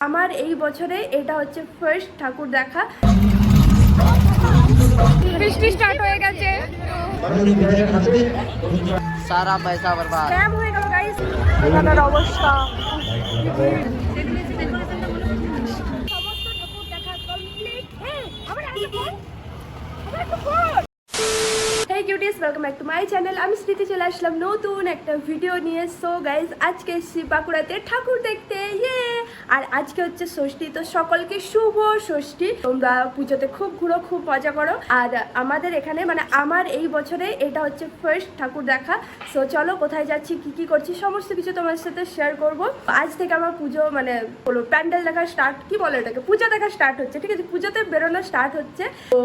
আমার এই বছরে এটা হচ্ছে ফার্স্ট ঠাকুর দেখা। বৃষ্টি স্টার্ট হয়ে গেছে। সারা পয়সা হয়ে গেল গাইস এখানের অবস্থা। মাই চ্যানেল আমি স্মৃতি চলে আসলাম নতুন একটা ভিডিও নিয়ে। সো গাইজ আজকে শ্রী বাঁকুড়াতে ঠাকুর দেখতে। ইয়ে আর আজকে হচ্ছে ষষ্ঠী, তো সকলকে শুভ ষষ্ঠী। তোমরা পুজোতে খুব ঘুরো, খুব মজা করো। আর আমাদের এখানে মানে আমার এই বছরে এটা হচ্ছে ফার্স্ট ঠাকুর দেখা। সো চলো কোথায় যাচ্ছি, কি কি করছি, সমস্ত কিছু তোমার সাথে শেয়ার করব। আজ থেকে আমার পুজো মানে বলো, প্যান্ডেল দেখা স্টার্ট কি বলে এটাকে? পুজো দেখা স্টার্ট হচ্ছে, ঠিক আছে? পুজোতে বেরোনো স্টার্ট হচ্ছে। তো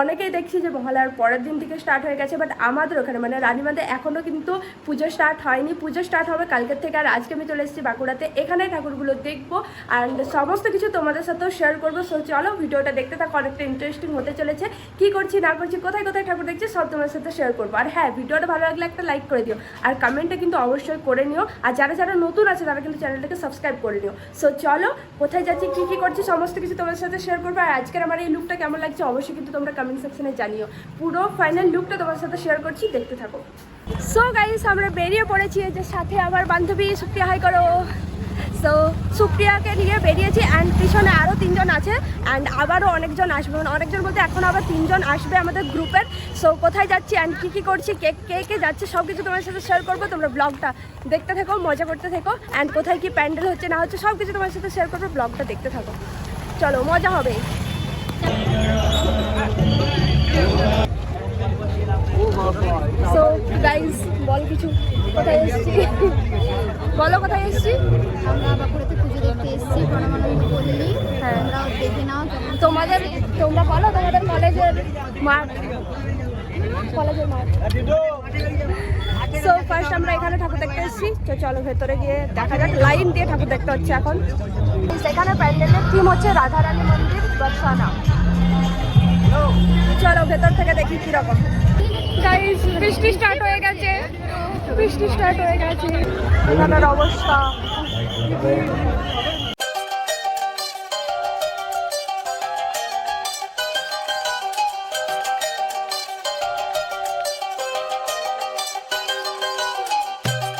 অনেকেই দেখছি যে মহালয়ার পরের দিন থেকে স্টার্ট হয়ে গেছে বাট আমাদের ওখানে মানে রানীমাতে এখনও কিন্তু পুজো স্টার্ট হয়নি। পুজো স্টার্ট হবে কালকের থেকে, আর আজকে আমি চলে এসেছি বাঁকুড়াতে। এখানে ঠাকুরগুলো দেখব অ্যান্ড সমস্ত কিছু তোমাদের সাথেও শেয়ার করব। সো চলো ভিডিওটা দেখতে থাকো, অনেকটা ইন্টারেস্টিং হতে চলেছে। কি করছি, না করছি, কোথায় কোথায় ঠাকুর দেখছি, সব তোমার সাথে শেয়ার করব। আর হ্যাঁ ভিডিওটা ভালো লাগলে একটা লাইক করে দিও। আর কমেন্টে কিন্তু অবশ্যই করে নিও। আর যারা যারা নতুন আছে, তারা কিন্তু চ্যানেলটাকে সাবস্ক্রাইব করে নিও। সো চলো, কোথায় যাচ্ছি, কি কি করছি, সমস্ত কিছু তোমার সাথে শেয়ার করব। আর আজকের আমার এই লুকটা কেমন লাগছে, অবশ্যই কিন্তু তোমরা কমেন্ট সেকশনে জানিও। পুরো ফাইনাল লুকটা তোমার সাথে শেয়ার করছি, দেখতে থাকো। সো গাইস আমরা বেরিয়ে পড়েছি যে সাথে আমার বান্ধবী, সুপ্রিয়া হাই করো। সো সুপ্রিয়াকে নিয়ে বেরিয়েছি অ্যান্ড পিছনে আরও তিনজন আছে অ্যান্ড আবারও অনেকজন আসবে। অনেকজন বলতে এখন আবার তিনজন আসবে আমাদের গ্রুপের সো কোথায় যাচ্ছি অ্যান্ড কী কী করছি, কে কে কে যাচ্ছে সব কিছু তোমার সাথে শেয়ার করব। তোমরা ব্লগটা দেখতে থাকো, মজা করতে থাকো। অ্যান্ড কোথায় কী প্যান্ডেল হচ্ছে, না হচ্ছে সব কিছু তোমার সাথে শেয়ার করব ব্লগটা দেখতে থাকো। চলো, মজা হবে। সো গাইস বল কিছু, কোথায় এসেছি? বলো কোথায় এসেছি? আমরা বাঁকুড়াতে পুজো দেখতে এসেছি পরমানন্দ পল্লী। হ্যাঁ। দেখে নাও তোমাদের তোমরা বলো তোমাদের কলেজের মাঠ। কলেজের মাঠ। সো ফার্স্ট আমরা এখানে ঠাকুর দেখতে এসেছি। তো চলো ভেতরে গিয়ে দেখা যাক। লাইন দিয়ে ঠাকুর দেখতে হচ্ছে এখন। সেখানে প্যান্ডেলের থিম হচ্ছে রাধারানী মন্দির বর্ষানা চলো ভেতর থেকে দেখি কীরকম। গাইস বৃষ্টি স্টার্ট হয়ে গেছে। বৃষ্টি স্টার্ট হয়ে গেছে। এখানের অবস্থা।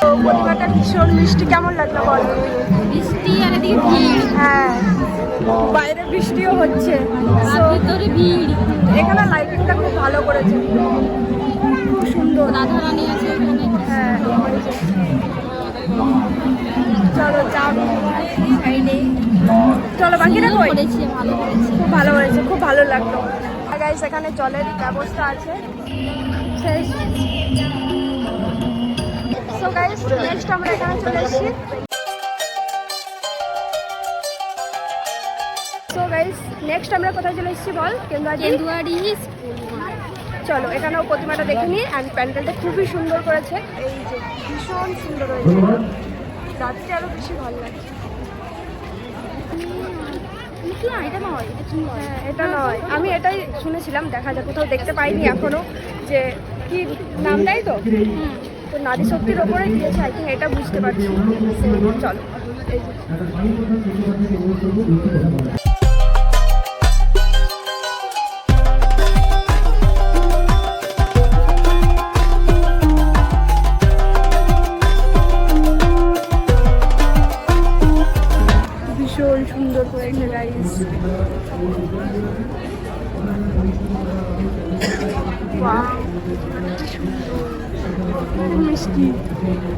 তো পরিবারটা ভীষণ মিষ্টি কেমন লাগল বল? বৃষ্টি আর এদিকে ভিড়। হ্যাঁ। বাইরে বৃষ্টিও হচ্ছে। আর ভিতরে ভিড়। এখানে লাইটিংটা খুব ভালো করেছে। রাধারানী আছে এখানে। হ্যাঁ। চলো চাপ সাইডে। চলো বাকিটা কই? করেছে ভালো করেছে। খুব ভালো হয়েছে খুব ভালো লাগল। গাইস এখানে জলের ব্যবস্থা আছে। শেষ। সো গাইস নেক্সট আমরা এখানে চলে এসেছি। সো গাইস নেক্সট আমরা কোথায় চলে এসেছি বল? কেন্দ্রাজি কেন্দুয়ারি চলো এখানেও প্রতিমাটা দেখে নিই অ্যান্ড প্যান্ডেলটা খুবই সুন্দর করেছে এই যে ভীষণ সুন্দর হয়েছে রাত্রে আরও বেশি ভালো লাগছে এটা নয় এটা নয় হ্যাঁ এটা নয় আমি এটাই শুনেছিলাম দেখা যায় কোথাও দেখতে পাইনি এখনও যে কি নামটাই তো হুম তো নারী শক্তির ওপরে দিয়েছে আই থিঙ্ক এটা বুঝতে পারছি চলো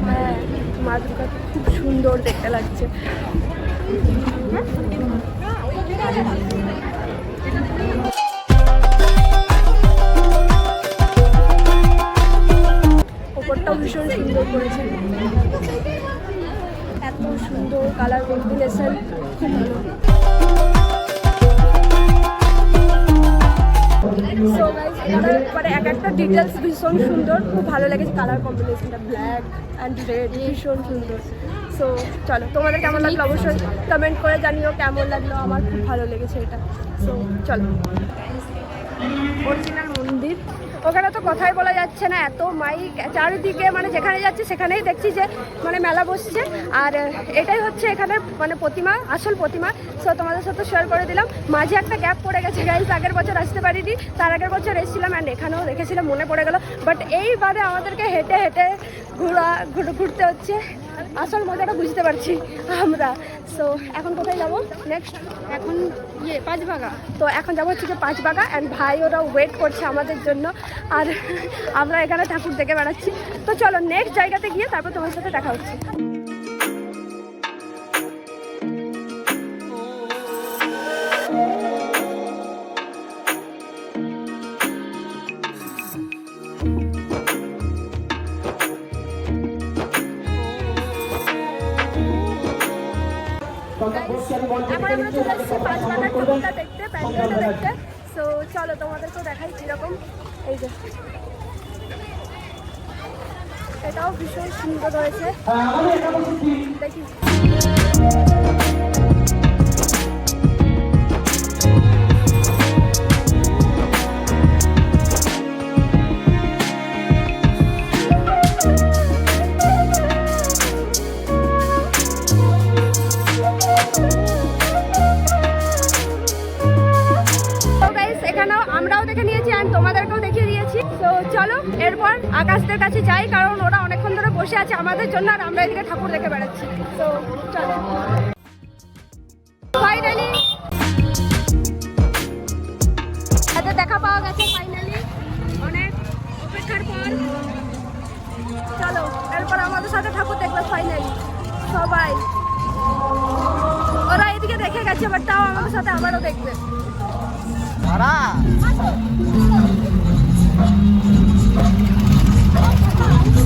হ্যাঁ মা খুব সুন্দর দেখতে লাগছে। ওপরটাও ভীষণ সুন্দর করেছে। এত সুন্দর কালার কম্বিনেশন খুব ভালো। মানে এক একটা ডিটেলস ভীষণ সুন্দর, খুব ভালো লেগেছে কালার কম্বিনেশনটা ব্ল্যাক অ্যান্ড রেড ভীষণ সুন্দর। সো চলো, তোমাদের কেমন লাগল? অবশ্যই কমেন্ট করে জানিও কেমন লাগল? আমার খুব ভালো লেগেছে এটা। সো চলো। অরিজিনাল মন্দির। ওখানে তো কথাই বলা যাচ্ছে না, এত মাইক চারিদিকে মানে যেখানে যাচ্ছে সেখানেই দেখছি যে মানে মেলা বসছে। আর এটাই হচ্ছে এখানে মানে প্রতিমা, আসল প্রতিমা। সো তোমাদের সাথে শেয়ার করে দিলাম। মাঝে একটা গ্যাপ পড়ে গেছে গাইজ আগের বছর আসতে পারিনি, তার আগের বছর এসেছিলাম অ্যান্ড এখানেও দেখেছিলাম, মনে পড়ে গেল। বাট এইবারে আমাদেরকে হেঁটে হেঁটে ঘোরা, ঘুর- ঘুরতে হচ্ছে। আসল মজাটা বুঝতে পারছি আমরা। সো এখন কোথায় যাব? নেক্সট এখন ইয়ে পাঁচবাগা। তো এখন যাব হচ্ছে পাঁচবাগা পাঁচ বাগা অ্যান্ড ভাই ওরা ওয়েট করছে আমাদের জন্য। আর আমরা এখানে ঠাকুর দেখে বেড়াচ্ছি। তো চলো নেক্সট জায়গাতে গিয়ে তারপর তোমার সাথে দেখা হচ্ছে। এসেছি পাঁচ বাগার ঠাকুরটা দেখতে প্যান্ডেলটা দেখতে। সো চলো তোমাদেরকেও দেখাই কীরকম। এই যে। এটাও ভীষণ সুন্দর হয়েছে। দেখি। গাইস এখানেও আমরাও দেখে নিয়েছি অ্যান্ড তোমাদেরকেও দেখিয়ে দিয়েছি। তো চলো, এরপর আকাশদের কাছে যাই, কারণ ওরা অনেকক্ষণ ধরে বসে আছে আমাদের জন্য আর আমরা এদিকে ঠাকুর দেখে বেড়াচ্ছি। তো চলো। ফাইনালি দেখা পাওয়া গেছে ফাইনালি চলো, এরপর আমাদের সাথে ঠাকুর দেখবে ফাইনালি সবাই। ওরা এদিকে দেখে গেছে বাট তাও আমাদের সাথে আবারও দেখবে। हरा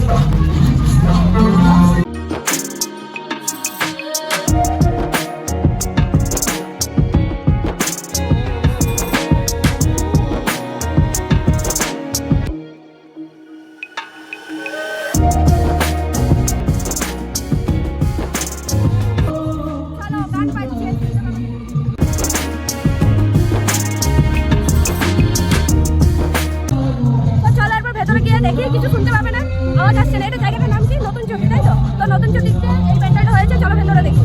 চলো এরপর ভেতরে দেখি কিছু শুনতে পাবে না। আওয়াজ আসছে না। এটা জায়গাটার নাম কি? নতুন চটি, তাই তো? তো নতুন চটিতে এই প্যান্ডেলটা হয়েছে। চলো ভেতরে দেখি।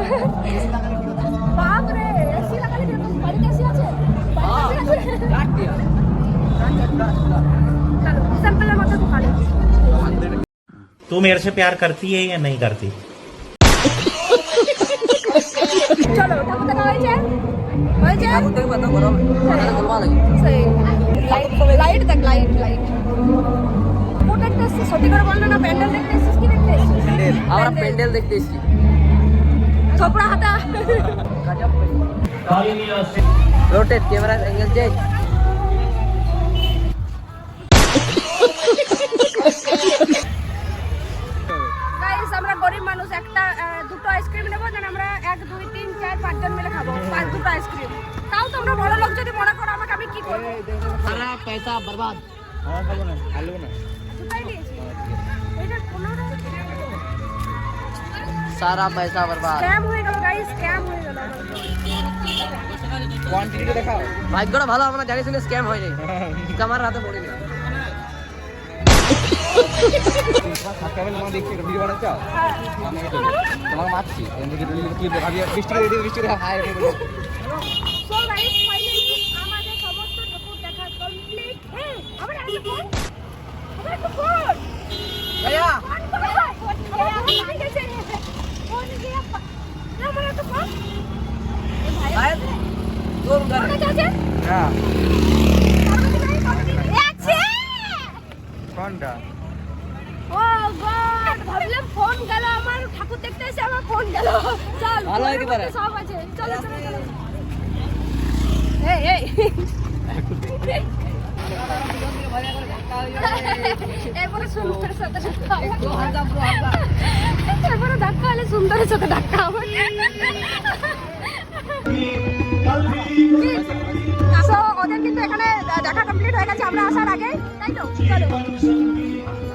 গরম বাপরে এসি লাগালে কিরকম? বাড়িতে এসি আছে বাড়িতে AC আছে? চলো সিম্পলের মধ্যে ভালো तू मेरे से प्यार करती है या नहीं करती চলো ঠাকুর দেখা হয়েছে হয়েছে সেই লাইট লাইট দেখ লাইট লাইট ও দেখতে এসছিস সত্যি করে বললো না প্যান্ডেল দেখতে এসছিস কি দেখতে এসছিস আমরা প্যান্ডেল দেখতে এসেছি ছোপড়া হাতা। Rotate camera angle change guys আমরা গরিব মানুষ একটা দুটো আইসক্রিম নেব দেন আমরা এক দুই তিন চার পাঁচজন মিলে খাব। পাঁচ দুটো আইসক্রিম তাও তোমরা বড় লোক যদি মনে করো আমাকে আমি কি করব? সারা পয়সা বরবাদ। দুটাই নিয়েছি এটা পনেরো সারা পয়সা বরবাদ স্ক্যাম হয়ে গেল গাইস স্ক্যাম হয়ে গেল ভাগ্যটা ভালো আমরা জানি শুনে স্ক্যাম হয়নি কামার হাতে পড়ে গেল হ্যাঁ তোমার মারছি সো গাইস ফাইনালি আমাদের সমস্ত ঠাকুর দেখা কমপ্লিট হ্যাঁ আবার একটা ফোন আবার একটা ফোন ভাইয়া তোর ঘরে হ্যাঁ কোনটা ভাবলাম ফোন গেল আমার ঠাকুর দেখতে এসে আমার ফোন গেল চল ভালো হইতে পারে। সব আছে চলো চলো চলো এই এই সুন্দরের সাথে হলে সুন্দরের সাথে ধাক্কা হবে সো ওদের কিন্তু এখানে দেখা কমপ্লিট হয়ে গেছে, আমরা আসার আগে তাই তো? চলো।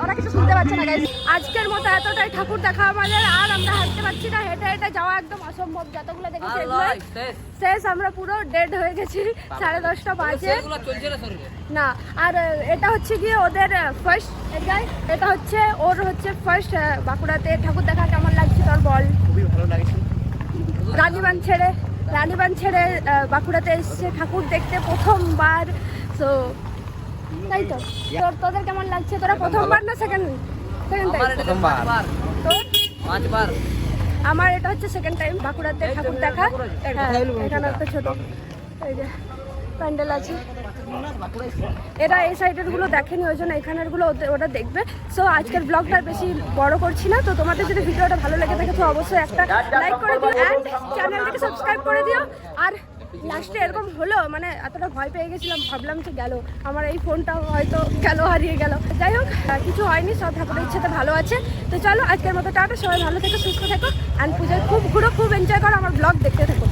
ওরা কিছু শুনতে পাচ্ছে না গাইজ আজকের মতো এতটাই ঠাকুর দেখা আমাদের। আর আমরা হাঁটতে পারছি না হেঁটে হেঁটে যাওয়া একদম অসম্ভব। যতগুলো দেখেছি শেষ। আমরা পুরো ডেড হয়ে গেছি সাড়ে দশটা বাজে। না আর এটা হচ্ছে গিয়ে ওদের ফার্স্ট এটাই এটা হচ্ছে ওর হচ্ছে ফার্স্ট বাঁকুড়াতে ঠাকুর দেখা কেমন লাগছে তোর বল? খুবই ভালো লাগছে। রানীবান ছেড়ে রানীবান ছেড়ে বাঁকুড়াতে এসছে ঠাকুর দেখতে প্রথমবার। তো তাই তো? তোর তোদের কেমন লাগছে? তোরা প্রথমবার না সেকেন্ড সেকেন্ড টাইম প্রথমবার। পাঁচবার। আমার এটা হচ্ছে সেকেন্ড টাইম বাঁকুড়াতে ঠাকুর দেখা। হ্যাঁ, এখানে একটা ছোট এই যে প্যান্ডেল আছে। এরা এই সাইডেরগুলো দেখেনি ওই জন্য এখানেরগুলো ওরা দেখবে। সো আজকের ব্লগটা বেশি বড় করছি না। তো তোমাদের যদি ভিডিওটা ভালো লেগে থাকে তো অবশ্যই একটা লাইক করে দিও অ্যান্ড চ্যানেলটাকে সাবস্ক্রাইব করে দিও। আর লাস্টে এরকম হলো মানে এতটা ভয় পেয়ে গেছিলাম, ভাবলাম যে গেল। আমার এই ফোনটা হয়তো গেল, হারিয়ে গেল। যাই হোক কিছু হয়নি, সব ঠাকুরের ইচ্ছাতে ভালো আছে। তো চলো, আজকের মতো টাটা, সবাই ভালো থেকো, সুস্থ থেকো অ্যান্ড পুজোয় খুব ঘুরো, খুব এনজয় করো, আমার ব্লগ দেখতে থাকো।